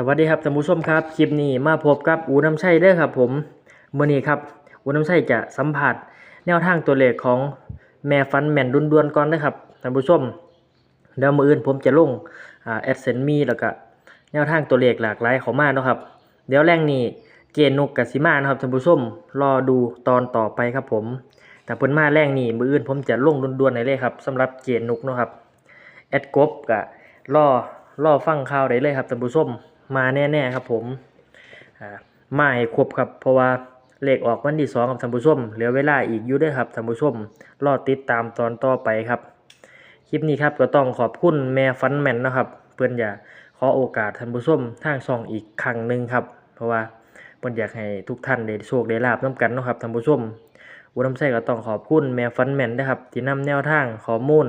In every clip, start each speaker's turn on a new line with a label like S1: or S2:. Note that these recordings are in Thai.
S1: สวัสดีครับท่านผู้ชมครับ คลิปนี้มาพบกับอูน้ำชัยเด้อครับผมเมื้อนี้ครับอูน้ำชัยจะสัมผัสแนวทางตัวเลขของแม่ฟันแม่นดุนดวนก่อนนะครับท่านผู้ชมเดี๋ยวมืออื่นผมจะลงอ่าแอดเซนมีแล้วก็แนวทางตัวเลขหลากหลายเข้ามาเนาะครับ เดี๋ยวแรงนี้เจนกกสิมานะครับท่านผู้ชมรอดูตอนต่อไปครับผม แต่เพิ่นมาแรงนี้มื้ออื่นผมจะลงด่วนๆให้เลยครับสำหรับเจนกเนาะครับแอดกบก็รอรอฟังข่าวได้เลยครับท่านผู้ชม มาแน่ๆครับผมอ่ามาให้ครบครับ เพราะว่าเลขออกวันที่สองครับท่านผู้ชมเหลือเวลาอีกอยู่ด้วยครับท่านผู้ชม รอติดตามตอนต่อไปครับ คลิปนี้ครับก็ต้องขอบคุณแม่ฟันแมนนะครับ เพื่อนอยากขอโอกาสท่านผู้ชมทางช่องอีกครั้งหนึ่งครับ เพราะว่าเพื่อนอยากให้ทุกท่านได้โชคได้ลาบน้กันนะครับท่านผู้ชมอุดมไส้ก็ต้องขอบคุณแม่ฟันแมนนะครับ ที่นำแนวทางข้อมูล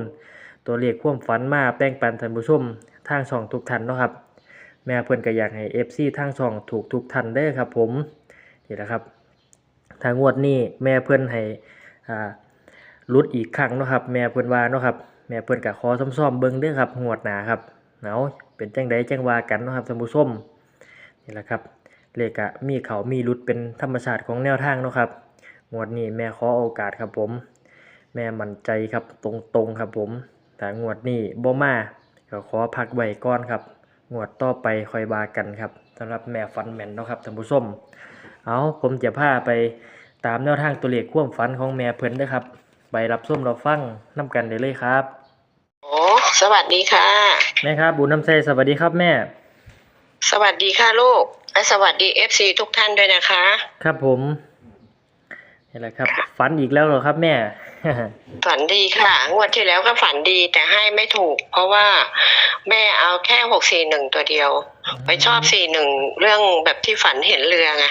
S1: ตัวเลขความฝันมาแบ่งปันท่านผู้ชมทางช่องทุกท่านนะครับ ม่เพิ่อนก็อยากให้ FC ทางช่องถูกทุกท่านเด้อครับผมนี่แหละครับทางงวดนี้แม่เพิ่อนให้อ่ารุดอีกครั้งนะครับ แม่เพิ่อนว่านะครับแม่เพิ่อนก็ขอซ่อมๆเบิ่งเด้อครับงวดหนาครับเอาเป็นแจังใดแจังว่ากันนะครับท่านผู้มนี่แหละครับเลขอะมีเขามีรุดเป็นธรรมชาติของแนวทางนะครับงวดนี้แม่ขอโอกาสครับผม แม่มั่นใจครับตรงๆครับผมแต่งวดนี้บ่มาก็ขอพักไว้ก่อนครับ งวดต่อไปค่อยบากันครับสำหรับแม่ฟันแม่นเนาะครับท่านผู้ชมเอาผมจะพาไปตามแนวทางตัวเลขความฝันของแม่เพิ่นเด้อครับ ไปรับส้มรับฟังน้กันได้เลยครับ
S2: โอ้สวัสดีค่ะ
S1: แม่ครับบุญน้ำใจสวัสดีครับแม่
S2: สวัสดีค่ะลูก และสวัสดีเอฟซีทุกท่านด้วยนะคะ
S1: ครับผม นี่แหละครับ ฝันอีกแล้วเหรอครับแม่
S2: ฝันดีค่ะ งวดที่แล้วก็ฝันดีแต่ให้ไม่ถูก เพราะว่าแม่เอาแค่หกสี่หนึ่งตัวเดียว ไปชอบสี่หนึ่งเรื่องแบบที่ฝันเห็นเรือไง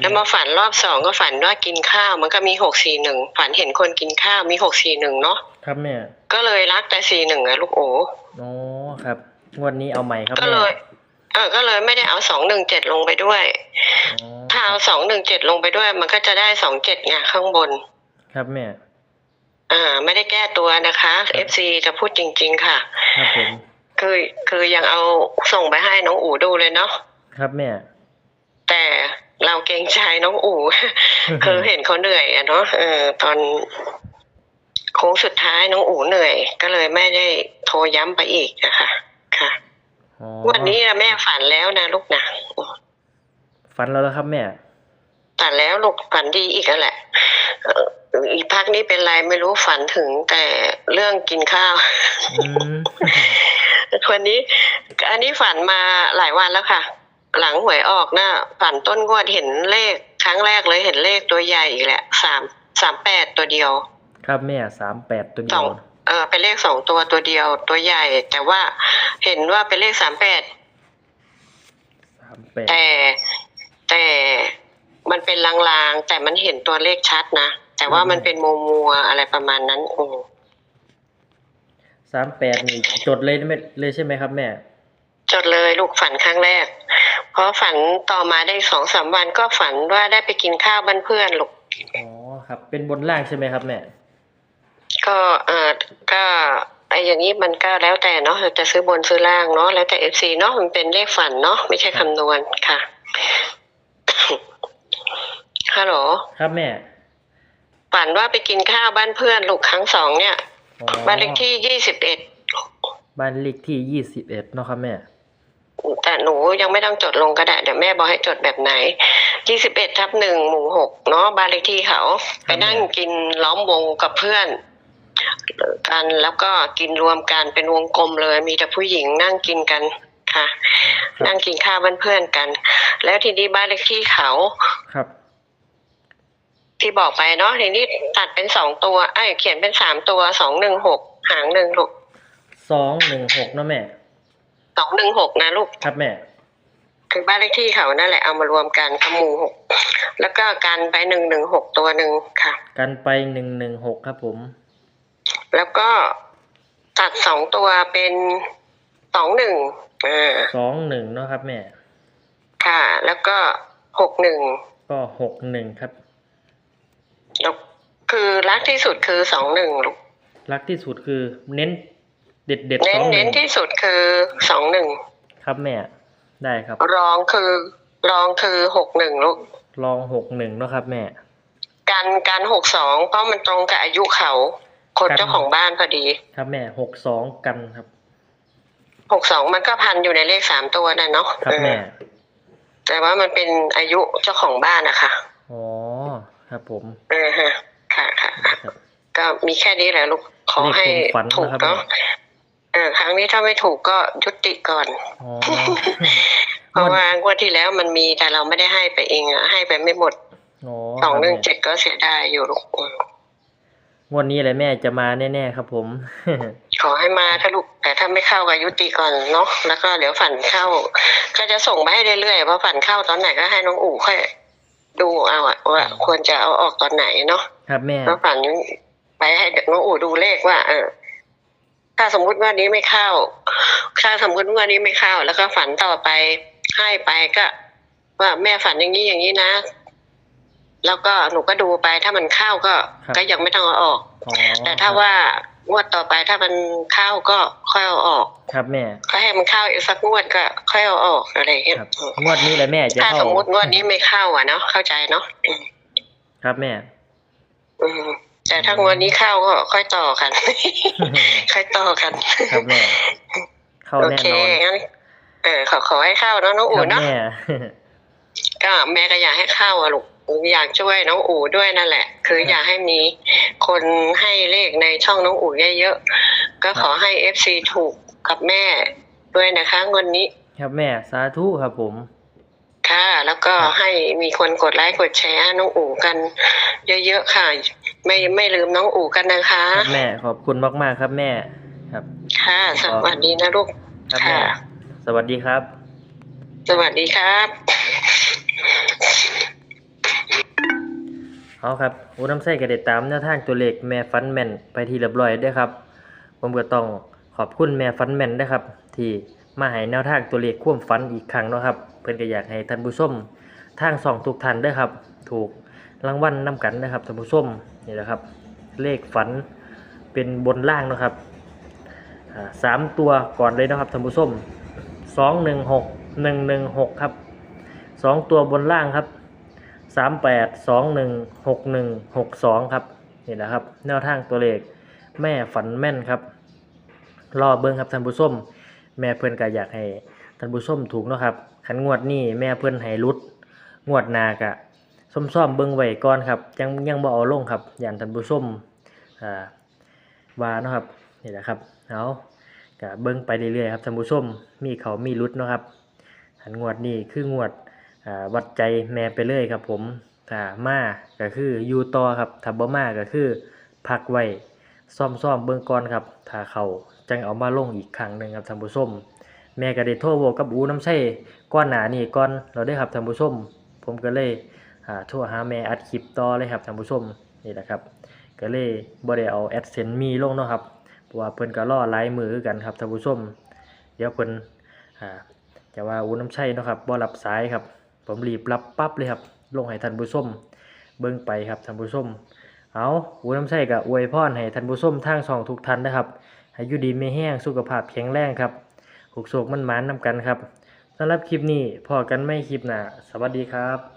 S2: แล้วมาฝันรอบสองก็ฝันว่ากินข้าวมันก็มีหกสี่หนึ่งฝันเห็นคนกินข้าวมีหกสี่หนึ่งเนาะ
S1: ครับแม่
S2: ก็เลยรักแต่สี่หนึ่งอะลูกโอ
S1: อ๋อครับ งวดนี้เอาใหม่ครับ
S2: ก็
S1: แม่
S2: เลย เออก็เลยไม่ได้เอาสองหนึ่งเจ็ดลงไปด้วย
S1: อ๋อ
S2: ถ้าเอาสองหนึ่งเจ็ดลงไปด้วย มันก็จะได้สองเจ็ดไงข้างบน
S1: ครับแม่
S2: อ่า ไม่ได้แก้ตัวนะคะ FC จะพูดจริง ๆ ค่ะ
S1: ครับผม
S2: คือคือยังเอาส่งไปให้น้องอู๋ดูเลยเนาะ
S1: ครับแม่
S2: แต่เราเกรงใจน้องอู๋ คือเห็นเขาเหนื่อยอะเนาะ เออ ตอนโค้งสุดท้ายน้องอู๋เหนื่อย ก็เลยไม่ได้โทรย้ำไปอีกนะคะค่ะ
S1: อ๋อ
S2: วันนี้นะแม่ฝันแล้วนะลูกนะ
S1: ฝันแล้วเหรอครับแม่
S2: ฝันแล้วลูกฝันดีอีกแล้วแหละเอ่ออีกพักนี้เป็นไรไม่รู้ฝันถึงแต่เรื่องกินข้าว
S1: อืม
S2: คนนี้ อันนี้ฝันมาหลายวันแล้วค่ะ หลังหวยออกนะฝันต้นงวดเห็นเลข ครั้งแรกเลยเห็นเลขตัวใหญ่อีกแหละสามสามแปดตัวเดียว
S1: ครับแม่สามแปดตัวเดี
S2: ส
S1: ย
S2: อ
S1: ว
S2: ง เออเป็นเลขสองตัวตัวเดียวตัวใหญ่ แต่ว่าเห็นว่าเป็นเลขสามแปด
S1: สามแปด
S2: แต่แต่มันเป็นลางๆแต่มันเห็นตัวเลขชัดนะแต่ว่ามันเป็นมัวมัวๆอะไรประมาณนั้นอืม
S1: สามแปดนี่จดเลยไม่เลยใช่ไหมครับแม่
S2: จดเลยลูกฝันครั้งแรกเพราะฝันต่อมาได้สองสามวันก็ฝันว่าได้ไปกินข้าวบ้านเพื่อนลูก
S1: อ๋อครับ เป็นบนล่างใช่ไหมครับแม่
S2: ก็เออก็ไออย่างนี้มันก็แล้วแต่เนาะจะซื้อบนซื้อล่างเนาะแล้วแต่เอฟซีเนาะมันเป็นเลขฝันเนาะไม่ใช่คำนวณค่ะฮัลโหล
S1: ครับแม่
S2: ฝันว่าไปกินข้าวบ้านเพื่อนลูกครั้งสองเนี่ย
S1: อ๋อ
S2: บ้านเลขที่ยี่สิบเอ็ด
S1: บ้านเลขที่ยี่สิบเอ็ดเนาะครับแม่
S2: แต่หนูยังไม่ต้องจดลงก็ได้เดี๋ยวแม่บอกให้จดแบบไหนยี่สิบเอ็ดทับหนึ่งหมู่หกเนาะบ้านเลขที่เขา ไปนั่งกินล้อมวงกับเพื่อน กันแล้วก็กินรวมกันเป็นวงกลมเลย มีแต่ผู้หญิงนั่งกินกันค่ะ
S1: ครับ
S2: นั่งกินข้าวบ้านเพื่อนกัน แล้วทีนี้บ้านเลขที่เขา
S1: ครับ
S2: ที่บอกไปเนาะทีนี้ตัดเป็นสองตัวไอ้ยเขียนเป็นสามตัวสองหนึ่งหกหางหนึ่งลูก
S1: สองหนึ่งหกเนาะแม่
S2: สองหนึ่งหกนะลูก
S1: ครับแม่
S2: คือบ้านเลขที่เขานั่นแหละเอามารวมกันขหมูหกแล้วก็กันไปหนึ่งหนึ่งหกตัวหนึ่งค่ะ
S1: กันไปหนึ่งหนึ่งหกครับผม
S2: แล้วก็ตัดสองตัวเป็นสองหนึ่งอ่า
S1: สองหนึ่งเนาะครับแม่
S2: ค่ะ แล้วก็หกหนึ่ง
S1: ก็หกหนึ่งครับ
S2: แล้วคือรักที่สุดคือสองหนึ่งลูก
S1: รักที่สุดคือเน้นเด็ดเด็ด
S2: เน้
S1: ส
S2: น
S1: องห
S2: เน้
S1: นึ่
S2: น
S1: ง
S2: ที่สุดคือสองหนึ่ง
S1: ครับแม่ ได้ครับ
S2: รองคือรองคือหกหนึ่งลูก
S1: ลองหกหนึ่งเนาะครับแม่
S2: การการหกสองเพราะมันตรงกับอายุเขา คน
S1: กัน
S2: เจ้าของบ้านพอดี
S1: ครับแม่หกสองกันครับ
S2: หกสองมันก็พันอยู่ในเลขสามตัวนั่นเนาะ
S1: ครับแม่
S2: เออแต่ว่ามันเป็นอายุเจ้าของบ้านนะคะ
S1: อ๋อครับผม
S2: เออฮะค่ะค่ะ
S1: ครับ
S2: ก็มีแค่นี้แหละลูกขอให้
S1: เลขความฝัน
S2: ถูก
S1: นะครับ
S2: เนาะเออครั้งนี้ถ้าไม่ถูกก็ยุติก่อน
S1: อ๋อ
S2: เพราะว่างวดที่แล้วมันมีแต่เราไม่ได้ให้ไปเองอะให้ไปไม่หมด
S1: อ๋อ
S2: สองหนึ่ง
S1: ครับ
S2: เจ็ดก็เสียดายอยู่ลูกอืม
S1: แม่ งวดนี้แหละแม่จะมาแน่ๆครับ ผม
S2: ขอให้มาถ้าลูกแต่ถ้าไม่เข้าก็ยุติก่อนเนาะแล้วก็เดี๋ยวฝันเข้า ก็จะส่งไปให้เรื่อยๆเพราะฝันเข้าตอนไหนก็ให้น้องอู๋ค่อยดูเอาอะว่าควรจะเอาออกตอนไหนเนาะ
S1: ครับแม่
S2: แล้วฝันไปให้น้องอู๋ดูเลขว่า เออ ถ้าสมมุติว่านี้ไม่เข้า ถ้าสมมุติว่านี้ไม่เข้า แล้วก็ฝันต่อไปให้ไปก็ ว่าแม่ฝันอย่างนี้อย่างนี้นะ แล้วก็หนูก็ดูไปถ้ามันเข้าก็
S1: ครับ
S2: ก็ยังไม่ต้องเอาออก
S1: อ๋อ
S2: แต่ถ้าว่างวดต่อไปถ้ามันเข้าก็ค่อยเอาออก
S1: ครับแม่
S2: ก็ให้มันเข้าอีกสักงวดก็ค่อยเอาออกอะไรอย่างเงี้ย
S1: ครับงวดนี้แหละแม่จะ
S2: ถ้า
S1: เข้า
S2: สมมุติงวดนี้ไม่เข้าอะเนาะเข้าใจเนาะอืม
S1: ครับแม่
S2: อืมแต่ถ้างวดนี้เข้าก็ค่อยต่อกัน ค่อยต่อกัน
S1: ครับแม่เข้า
S2: โอ
S1: แน่
S2: เคน
S1: อน
S2: งั้นเออขอขอให้เข้าเนาะน้อง
S1: ค
S2: อู๋
S1: รับ
S2: เนาะ
S1: แม่
S2: ก็แม่ก็อยากให้เข้าอะลูก อยากช่วยน้องอู๋ด้วยนั่นแหละ คืออยากให้มีคนให้เลขในช่องน้องอู๋เยอะๆก็ขอให้เอฟซีถูกกับแม่ด้วยนะคะงวดนี้
S1: ครับแม่สาธุครับผม
S2: ค่ะ แล้วก็ให้มีคนกดไลค์กดแชร์ให้น้องอู๋กันเยอะๆค่ะ ไม่ไม่ลืมน้องอู๋กันนะคะ
S1: ครับแม่ขอบคุณมากๆครับแม่ครับ
S2: ค่ะ สวัสดีนะลูก
S1: ครับแม่
S2: ค่ะ
S1: สวัสดีครับ
S2: สวัสดีครับ
S1: เอาครับอูน้ำไส้ก็ได้ตามแนวทางตัวเลขแม่ฟันแมนไปที่เรียบร้อยเด้วยครับ ผมก็ต้องขอบคุณแม่ฟันแม่นด้วยครับ ที่มาให้แนวทางตัวเลขควมฝันอีกครั้งนะครับ เพิ่นก็อยากให้ท่านผู้ชมทางสองทุกท่านเด้วยครับ ถูกรางวัลนำกันนะครับท่านผู้ชมนี่แหละครับ เลขฝันเป็นบนล่างนะครับสามตัวก่อนเลยนะครับท่านผู้ชมสองหนึ่งหกหนึ่งหนึ่งหกครับสองตัวบนล่างครับ สามแปดสองหนึ่งหกหนึ่งหกสองครับนี่แหละครับแนวทางตัวเลขแม่ฝันแม่นครับ รอเบิ้งครับท่านผู้ชมแม่เพื่อนก็อยากให้ท่านผู้ชมถูกเนาะครับขันงวดนี้แม่เพื่อนให้รุด งวดนากะส้มซ่อมๆเบิ้งไว้ก่อนครับยังยังบ่เอาลงครับอย่างท่านผู้ชมอ่าว่าเนาะครับนี่แหละครับเอากะเบิ้งไปเรื่อยๆครับท่านผู้ชมมีเขามีรุดเนาะครับอันงวดนี้คืองวด วัดใจแม่ไปเลยครับผมถ้ามาก็คืออยู่ต่อครับถ้าบ่มาก็คือพักไว้ซ่อมๆเบื้องก่อนครับถ้าเขาจังเอามาลงอีกครั้งหนึ่งครับท่านผู้ชมแม่ก็ได้โทรบอกกับอูน้ำใช่ก้อนหนานี่ก่อนเราได้ครับท่านผู้ชม ผมก็เลยอ่าโทรหาแม่อัดคลิปต่อเลยครับท่านผู้ชมนี่แหละครับ ก็เลยบ่ได้เอาแอดเซนมีลงเนาะครับเพราะว่าเพิ่นก็รอลายมือกันครับท่านผู้ชม เดี๋ยวเพิ่นจะว่าอูน้ำใช่เนาะครับบ่รับสายครับ ผมรีบรับปั๊บเลยครับ ลงให้ท่านผู้ชมเบิ้งไปครับท่านผู้ชมเอาหูน้ำใส่กับอวยพรให้ท่านผู้ชมทางสองทุกท่านนะครับให้ยุดีไม่แห้งสุขภาพแข็งแรงครับหุกโศกมันหมานนำกันครับสำหรับคลิปนี้พอกันไม่คลิปหนาสวัสดีครับ